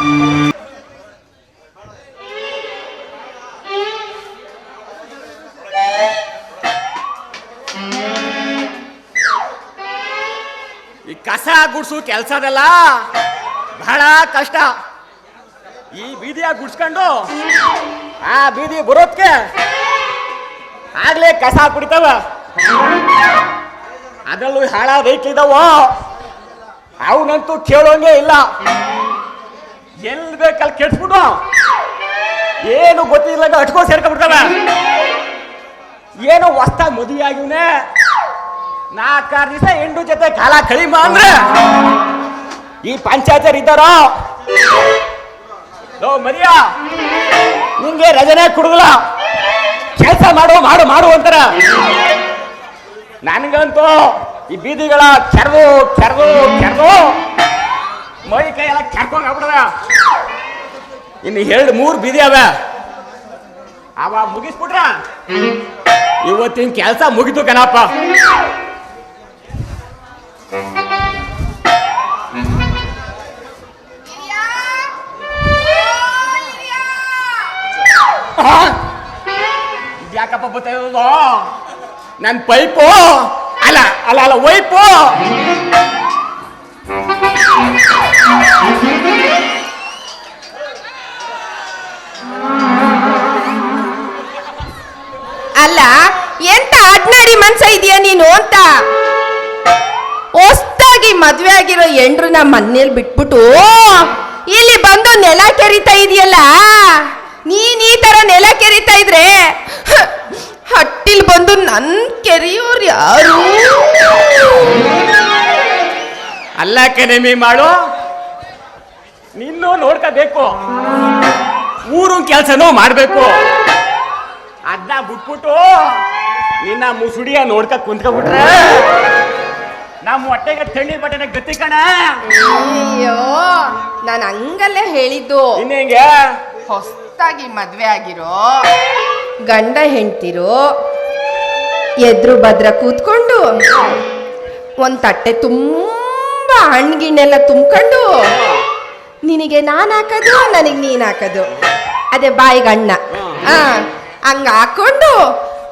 ಈ ಕಸ ಗುಡ್ಸು ಕೆಲ್ಸದಲ್ಲ. ಬಹಳ ಕಷ್ಟ. ಈ ಬೀದಿಯ ಗುಡ್ಸ್ಕೊಂಡು ಆ ಬೀದಿ ಬರೋದ್ಕೆ ಆಗ್ಲೇ ಕಸ ಕುಡಿತಾವ. ಅದರಲ್ಲೂ ಹಾಳಾದ ಇದಾವ ಅವನಂತೂ ಕೇಳೋಂಗೆ ಇಲ್ಲ. ಎಲ್ಲಿ ಬೇಕಲ್ಲಿ ಕೆಡ್ಸ್ಬಿಟ್ಟು ಏನು ಗೊತ್ತಿಲ್ಲ ಅಟ್ಕೋ ಸೇರ್ಕೊಂಡ್ಬಿಡ್ತಾವ. ಏನು ಹೊಸ್ತಾಗಿ ಮದುವೆ ಆಗಿವ್ನೆ. ನಾಲ್ಕಾರು ದಿವಸ ಹೆಂಡು ಜೊತೆ ಕಾಲ ಕಳಿಮ ಅಂದ್ರೆ. ಈ ಪಂಚಾಯತರ್ ಇದ್ದಾರೋ? ಲೋ, ಮರಿಯಾ. ನಿಂಗೆ ರಜನೆ ಕುಡುಗಲ್ಲ ಕೆಲಸ ಮಾಡು ಮಾಡು ಮಾಡು ಅಂತಾರ. ನನಗಂತೂ ಈ ಬೀದಿಗಳ ಕೆರೆದು ಕೆರೆದು ಕೆರೆದು. ಮೈ ಕೈ ಎಲ್ಲ ಕೆರ್ಕೊಂಡ್ ಆಗ್ಬಿಡದ ಇನ್ನು ಎರಡು, ಮೂರು ಬೀದಿ ಅವ ಅವ ಮುಗಿಸ್ಬಿಟ್ರ? ಇವತ್ತಿನ ಕೆಲಸ ಮುಗಿತು ಕಣಪ್ಪ. ಯಾಕಪ್ಪ ಬರ್ತಾ ನನ್ನ ಪೈಪು? ಅಲ್ಲ ಅಲ್ಲ ಅಲ್ಲ, ವೈಪು? ಅಲ್ಲ, ಎಂತ ಅಡ್ನಾಡಿ ಮನ್ಸ ಇದೆಯಾ ನೀನು ಅಂತ? ಹೊಸ್ತಾಗಿ ಮದ್ವೆ ಆಗಿರೋ ಎಂಡ್ರನ್ನ ಮನೇಲಿ ಬಿಟ್ಬಿಟ್ಟು ಇಲ್ಲಿ ಬಂದು ನೆಲ ಕೆರಿತಾ ಇದೆಯಲ್ಲ? ನೀನ್ ಈ ತರ ನೆಲ ಕೆರಿತಾ ಇದ್ರೆ ಹಟ್ಟಿಲ್ ಬಂದು ನನ್ ಕೆರಿಯೋರು ಯಾರು? ಅಲ್ಲ ಕೆನೆಮಿ ಮಾಡು. ನಿನ್ನೂ ನೋಡ್ಕೋಬೇಕು. ಊರು ಕೆಲಸನೂ ಮಾಡಬೇಕು. ಅದನ್ನ ಬಿಟ್ಬಿಟ್ಟು ನಿನ್ನ ಮುಸುಡಿಯ ನೋಡ್ಕ ಕುಂತ್ಕೊಬಿಟ್ರೆ ನಮ್ಮ ಹೊಟ್ಟೆಗೆ ತಣ್ಣಿ ಬಟ್ಟೆನ ಗತಿ ಕಣ. ಅಯ್ಯೋ ನಾನು ಹಂಗಲ್ಲೇ ಹೇಳಿದ್ದು. ಇನ್ನೇಂಗೆ ಹೊಸ್ತಾಗಿ ಮದ್ವೆ ಆಗಿರೋ ಗಂಡ ಹೆಂಡ್ತಿರು ಎದ್ರು ಭದ್ರ ಕೂತ್ಕೊಂಡು ಒಂದು ತಟ್ಟೆ ತುಂಬ ಹಣ್ಗಿಣ್ಣೆಲ್ಲ ತುಂಬ್ಕೊಂಡು, ನಿನಗೆ ನಾನು ಹಾಕೋದು, ನನಗೆ ನೀನು ಹಾಕೋದು. ಅದೇ ಬಾಯಿಗೆ ಅಣ್ಣ. ಹಾ ಹಂಗ ಹಾಕೊಂಡು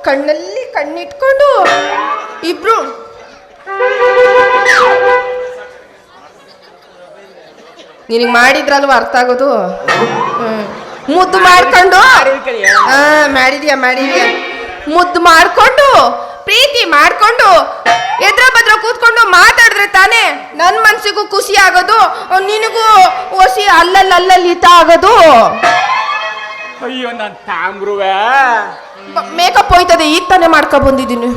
ಕಣ್ಣಲ್ಲಿ ಕಣ್ಣಿಟ್ಕೊಂಡು ಇಬ್ರು ನಿನಗೆ ಮಾಡಿದ್ರಲ್ವ ಅರ್ಥ ಆಗೋದು. ಮುದ್ದು ಮಾಡ್ಕೊಂಡು ಹಾ ಮಾಡಿದ್ಯಾ ಮಾಡಿದ್ಯಾ? ಮುದ್ದು ಮಾಡ್ಕೊಂಡು, ಪ್ರೀತಿ ಮಾಡ್ಕೊಂಡು, ಎದ್ರ ಬದ್ರ ಕೂತ್ಕೊಂಡು ತಾನೇ ನನ್ನ ಮನ್ಸಿಗೂ ಖುಷಿ ಆಗೋದು ನಿನಗೂ ಓಸಿ ಅಲ್ಲಲ್ಲಿ ಅಲ್ಲಲ್ಲಿ ಹಿತ ಆಗೋದು. ಅಯ್ಯೋ ನನ್ನ ತಾಮ್ರುವೆ. ಮೇಕಪ್ ಹೋಯ್ತದೆ ಈಗ ತಾನೇ ಮಾಡ್ಕೊ ಬಂದಿದ್ದೀನಿ.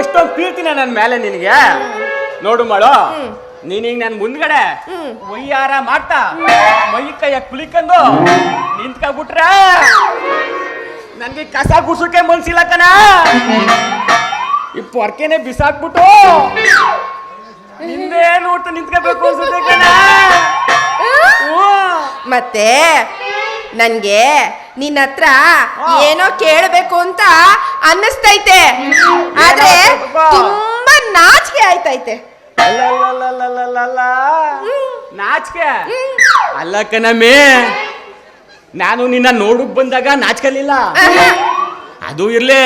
ಎಷ್ಟೊಂದು ಪ್ರೀತಿನ ನನ್ನ ಮೇಲೆ ನಿನಗೆ? ನೋಡು ಮಾಡು ನೀನೀಗ ನನ್ನ ಮುಂದ್ಗಡೆ ಒಯ್ಯಾರ ಮಾಡ್ತಾ ಮೈ ಕೈಯ ಕುಲಿಕೊಂಡು ನಿಂತ್ಕೊಂಡ್ಬಿಟ್ರೆ ನನಗೆ ಕಸ ಗುಡ್ಸೋಕೆ ಮನ್ಸಿಲ್ಲ ಕಣ. ಈ ಪೊರ್ಕೆನೆ ಬಿಸಾಕ್ಬಿಟ್ಟು ಹಿಂದೆ ನೋಡ್ತಾ ನಿಂತ್ಕೋಬೇಕು ಅನ್ಸುತ್ತೆ ಕಣ. ಮತ್ತೆ ನನ್ಗೆ ನಿನ್ನ ಹತ್ರ ಏನೋ ಕೇಳಬೇಕು ಅಂತ ಅನ್ನಿಸ್ತೈತೆ. ಆದ್ರೆ ತುಂಬಾ ನಾಚಿಕೆ ಆಯ್ತೈತೆ. ನಾಚಿಕೆ? ಅಲ್ಲ ಕಣಮ್ಮಿ ನಾನು ನಿನ್ನ ನೋಡಕ್ ಬಂದಾಗ ನಾಚ್ಕಲಿಲ್ಲ ಅದು ಇರ್ಲಿ.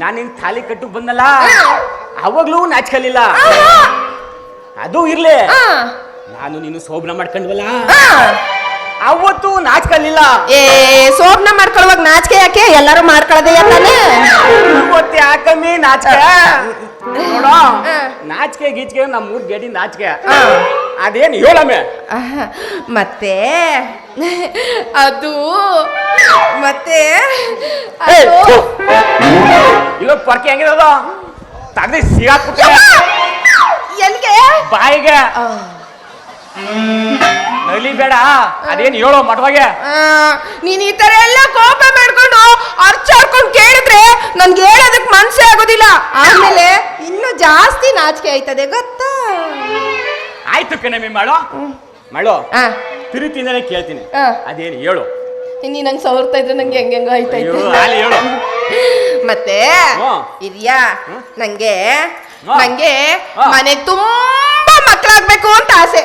ನಾನು ನಿನ್ ತಾಲಿ ಕಟ್ಟಕ್ ಬಂದಲ್ಲ. ಅವಾಗ್ಲೂ ನಾಚ್ಕಲಿಲ್ಲ. ಅದು ಇರ್ಲಿ. ಆ, ನಾನು ನೀನು ಶೋಭನ ಮಾಡ್ಕೊಂಡ್ವಲ್ಲ? ಆ. ಅವತ್ತು ನಾಚ್ಕೊಳ್ಳಿಲ್ಲ ಏ ಸೋಪ್ನ ಮಾಡ್ಕೊಳ್ಳುವಾಗ ನಾಚಿಕೆ ಯಾಕೆ? ಎಲ್ಲರೂ ಮಾಡ್ಕೊಳ್ಳೋದೇ ತಾನೇ ಇವತ್ತು ಯಾಕಮ್ಮಿ ನಾಚಿಕೆ? ನೋಡೋ. ನಾಚಿಕೆ ಗೀಚಿಕೆ ನಮ್ಮ ಮೂರ್ ಗೇಡಿ ನಾಚಿಕೆ. ಅದೇನು ಹೇಳಮ್ಮೆ ಆಹಾ, ಮತ್ತೆ ಅದು ಮತ್ತೆ ಅದು. ಥು. ಇಲ್ಲೊಂದು ಪರ್ಕೆ ಹೆಂಗಿರೋದು ತಗದಿ ಸಿಗಾಕ್ಬಿಟ್ಟೆ ಎಲ್ಗೆ ಬಾಯಿಗೆ. ನಲಿ ಬೇಡ. ಅದೇನು ಹೇಳೋ ಮಠವಾಗೆ? ನೀನ್ ಈ ತರ ಎಲ್ಲ ಕೋಪ ಮಾಡ್ಕೊಂಡು ಅರ್ಚಾಡ್ಕೊಂಡು ಕೇಳಿದ್ರೆ ನನ್ಗೆ ಹೇಳೋದಕ್ ಮನ್ಸೇ ಆಗೋದಿಲ್ಲ. ಆಮೇಲೆ ಇನ್ನು ಜಾಸ್ತಿ ನಾಚಿಕೆ ಆಯ್ತದೆ ಗೊತ್ತಾ? ಆಯ್ತು ಕಣಮಿ ಮಾಡು ಮಾಡು ಆ, ತಿರುತಿಂದನೇ ಕೇಳ್ತೀನಿ. ಅದೇನು ಹೇಳು. ನೀ ನಂಗೆ ಸವರ್ತಾ ಇದ್ರೆ ನಂಗೆ ಹೆಂಗೆಂಗೋ ಆಯ್ತಾ ಆಯ್ತೈತೆ ಅಲ್ಲಿ ಹೇಳು. ಮತ್ತೆ ಇದೆಯಾ. ನಂಗೆ. ನಂಗೆ. ಮನೆ ತುಂಬಾ ಮಕ್ಕಳಾಗ್ಬೇಕು ಅಂತ ಆಸೆ.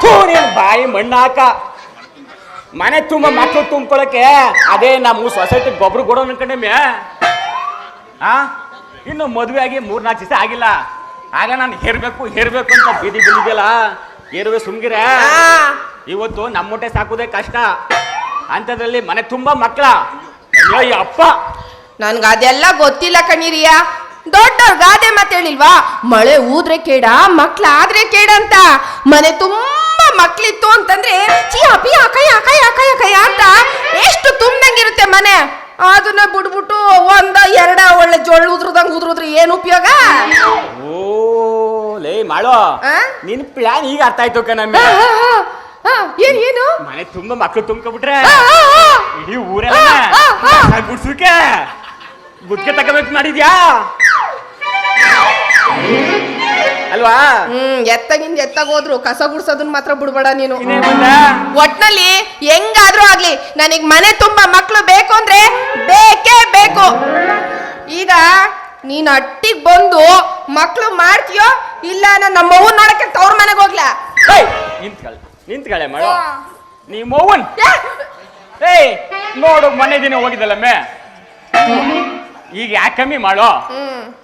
ಥೂ ನೀನ್ ಬಾಯಿ ಮಣ್ಣಾಕ. ಮನೆ ತುಂಬ ಮಕ್ಕಳು ತುಂಬ್ಕೊಳಕ್ಕೆ ಅದೇ ನಮ್ಮ ಸೊಸೈಟಿ ಗೊಬ್ಬರ ಕೊಡೋ ಅನ್ಕೊಂಡೆ ಆ? ಇನ್ನು ಮದುವೆ ಆಗಿ ಮೂರ್ನಾಲ್ಕು ದಿವಸ ಆಗಿಲ್ಲ. ಆಗ ನಾನು ಹೇರ್ಬೇಕು ಹೇರ್ಬೇಕು ಅಂತ ಬೀದಿ ಬಿದ್ದಿದ್ಯಲ್ಲ ಹೇರುವೆ ಸುಮ್ಗಿರ. ಆ, ಇವತ್ತು ನಮ್ಮ ಸಾಕುದೇ ಸಾಕೋದೇ ಕಷ್ಟ. ಅಂಥದ್ರಲ್ಲಿ ಮನೆ ತುಂಬಾ ಮಕ್ಕಳ. ಅಯ್ಯೋ ಅಪ್ಪ ನನ್ಗ ಅದೆಲ್ಲ ಗೊತ್ತಿಲ್ಲ ಕಣೀರಿಯ. ದೊಡ್ಡವ್ರ ಗಾದೆ ಮಾತೇಳಿಲ್ವಾ ಮಳೆ ಊದ್ರೆ ಕೇಡ ಮಕ್ಳ ಆದ್ರೆ ಕೇಡ ಅಂತ ಮನೆ ತುಂಬಾ ಮಕ್ಳಿತ್ತು ಅಂತಂದ್ರೆ ಚಿಯ ಪಿಯ ಕಯ ಕಯ ಕಯ ಕಯ ಅಂತ ಎಷ್ಟು ತುಂಬಂಗಿರುತ್ತೆ ಮನೆ. ಅದನ್ನ ಬಿಡ್ಬಿಟ್ಟು ಒಂದ ಎರಡ ಒಳ್ಳೆ ಜೊಳ್ಳು ಉದ್ರದಂಗ ಉದ್ರದ್ರೆ ಏನ್ ಉಪಯೋಗ? ಓ ಲೇ ಮಾಡೋ? ನಿನ್ ಪ್ಲಾನ್ ಈಗ ಅರ್ಥ ಆಯ್ತು ಕಣಮ್ಮ ಏನ್ ಏನು? ಮನೆ ತುಂಬಾ ಮಕ್ಳು ತುಂಬ್ಕೊಬಿಟ್ರೆ. ಇಡೀ ಊರೆಲ್ಲ ಆ, ಆ, ಆ. ಗುಡ್ಸುಕೆ ಗುದ್ಕೆ ತಗೋಬೇಕು ಮಾಡಿದ್ಯಾ? ಅಲ್ವಾ? ಹ್ಮ್ ಎತ್ತಗಿಂದ ಎತ್ತಾಗ ಹೋದ್ರು ಕಸ ಗುಡ್ಸೋದನ್ನ ಮಾತ್ರ ಬಿಡ್ಬೇಡ ನೀನು. ಒಟ್ನಲ್ಲಿ ಹೆಂಗಾದ್ರೂ ಆಗ್ಲಿ ನನಗ್ ಮನೆ ತುಂಬಾ ಮಕ್ಳು ಬೇಕು ಅಂದ್ರೆ ಬೇಕೇ ಬೇಕು. ಈಗ ನೀನ್ ಅಟ್ಟಿಗ್ ಬಂದು ಮಕ್ಳು ಮಾಡ್ತೀಯೋ ಇಲ್ಲ ನಾನು ನಮ್ಮ ಅವ್ವನ್ ನೋಡಕ್ಕೆ ತವ್ರ ಮನೆಗೆ ಹೋಗ್ಲಾ? ನಿಂತ್ಕೊಳ್ಳಿ ನಿಂತ್ಕೊಳ್ಳೆ ಮಾಡೋ. ನೀ ಮೌವನ್ ಏಯ್ ನೋಡು ಮನೆ ದಿನ ಹೋಗಿದ್ದಲ್ಲಮ್ಮೆ? ಈಗ ಯಾಕೆ ಕಮ್ಮಿ ಮಾಡೋ?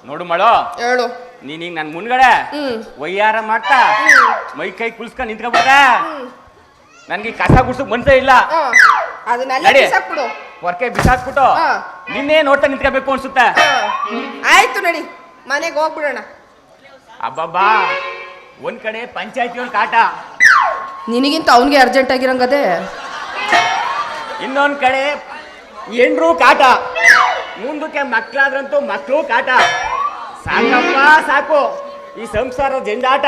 ನೋಡು ಮಾಡೋ. ಹೇಳು. ನೀನ್ ಈಗ ನನ್ ಮುನ್ಗಡೆ ಹ್ಮ್. ವಯ್ಯಾರ ಮಾಡ್ತಾ ಮೈ ಕೈ ಕುಲ್ಸ್ಕೊಂಡ್ ನಿಂತ್ಕೊಬೋದ ನನ್ಗೆ ಈ ಕಸ ಗುಡ್ಸಕ್ ಮನ್ಸೇ ಇಲ್ಲ. ನಡಿ. ಬಿಸಾಕ್ಬಿಡು. ಹೊರಕೆ ಬಿಸಾಕ್ಬಿಟ್ಟು ಹಾ. ನಿನ್ನೆ ನೋಡ್ತಾ ನಿಂತ್ಕೋಬೇಕು ಅನ್ಸುತ್ತೆ. ಆಯ್ತು ನಡಿ. ಮನೆಗೆ ಹೋಗ್ಬಿಡೋಣ. ಅಬ್ಬಬ್ಬಾ. ಒಂದ್ ಕಡೆ ಪಂಚಾಯತಿಯವ್ರ ಕಾಟ. ನಿನಗಿಂತ ಅವನಿಗೆ ಅರ್ಜೆಂಟ್ ಆಗಿರಂಗದೆ. ಇನ್ನೊಂದ್ ಕಡೆ ಎಂಡ್ರು ಕಾಟ. ಮುಂದಕ್ಕೆ ಮಕ್ಳಾದ್ರಂತೂ ಮಕ್ಕಳು ಕಾಟ. ಸಾಕಪ್ಪ ಸಾಕು. ಈ ಸಂಸಾರ ಜಂಜಾಟ